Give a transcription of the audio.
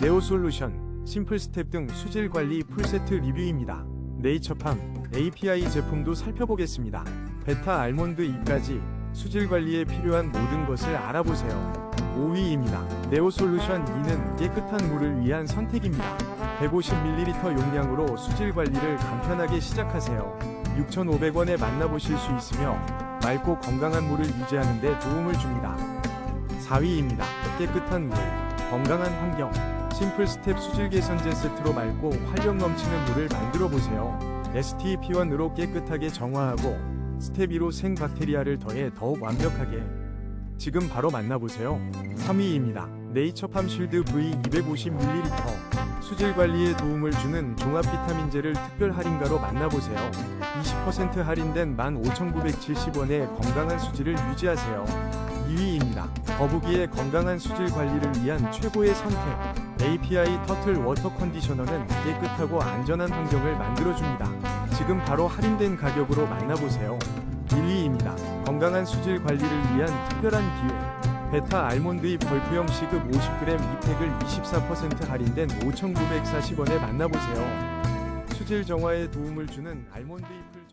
네오솔루션, 심플스텝 등 수질 관리 풀세트 리뷰입니다. 네이처팜, API 제품도 살펴보겠습니다. 베타 알몬드 잎까지 수질 관리에 필요한 모든 것을 알아보세요. 5위입니다. 네오솔루션 2는 깨끗한 물을 위한 선택입니다. 150ml 용량으로 수질 관리를 간편하게 시작하세요. 6,500원에 만나보실 수 있으며 맑고 건강한 물을 유지하는 데 도움을 줍니다. 4위입니다. 깨끗한 물, 건강한 환경, 심플 스텝 수질 개선제 세트로 맑고 활력 넘치는 물을 만들어 보세요. STP1으로 깨끗하게 정화하고 스텝 2로 생박테리아를 더해 더욱 완벽하게 지금 바로 만나보세요. 3위입니다. 네이처팜 쉴드 V 250ml 수질 관리에 도움을 주는 종합 비타민제를 특별 할인가로 만나보세요. 20% 할인된 15,970원에 건강한 수질을 유지하세요. 2위입니다. 거북이의 건강한 수질 관리를 위한 최고의 선택. API 터틀 워터 컨디셔너는 깨끗하고 안전한 환경을 만들어줍니다. 지금 바로 할인된 가격으로 만나보세요. 1위입니다. 건강한 수질 관리를 위한 특별한 기회. 베타 알몬드잎 벌프형 시급 50g 2팩을 24% 할인된 5,940원에 만나보세요. 수질 정화에 도움을 주는 알몬드잎을